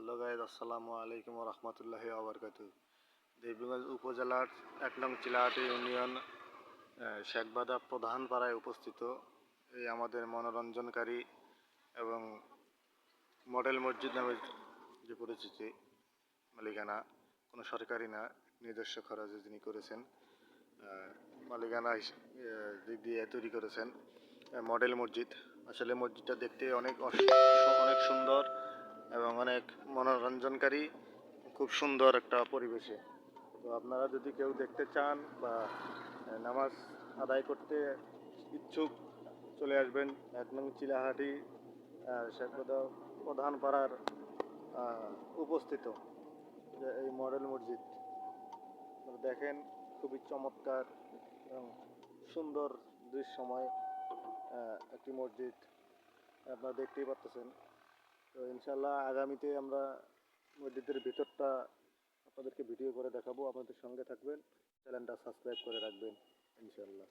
Hello guys আসসালামু আলাইকুম রহমতুল্লাহি আবরকাত দেবীগঞ্জ উপজেলার এক নং চিলাহাটি ইউনিয়ন শেখবাদা প্রধান পাড়ায় উপস্থিত। এই আমাদের মনোরঞ্জনকারী এবং মডেল মসজিদ নামে যে পরিচিতি, মালিকানা, কোনো সরকারি না, নিজস্ব খরচে যিনি করেছেন মালিকানা দিক দিয়ে তৈরি করেছেন মডেল মসজিদ। আসলে মসজিদটা দেখতে অনেক অনেক সুন্দর এবং অনেক মনোরঞ্জনকারী, খুব সুন্দর একটা পরিবেশে। তো আপনারা যদি কেউ দেখতে চান বা নামাজ আদায় করতে ইচ্ছুক, চলে আসবেন এক নং চিলাহাটি প্রধান পাড়ার উপস্থিত এই মডেল মসজিদ। দেখেন, খুবই চমৎকার এবং সুন্দর দৃশ্যময় একটি মসজিদ। আপনারা দেখতেই পাচ্ছেন তো ইনশাল্লাহ আগামীতে আমরা মসজিদের ভিতরটা আপনাদেরকে ভিডিও করে দেখাবো। আপনাদের সঙ্গে থাকবেন। চ্যানেলটা সাবস্ক্রাইব করে রাখবেন ইনশাল্লাহ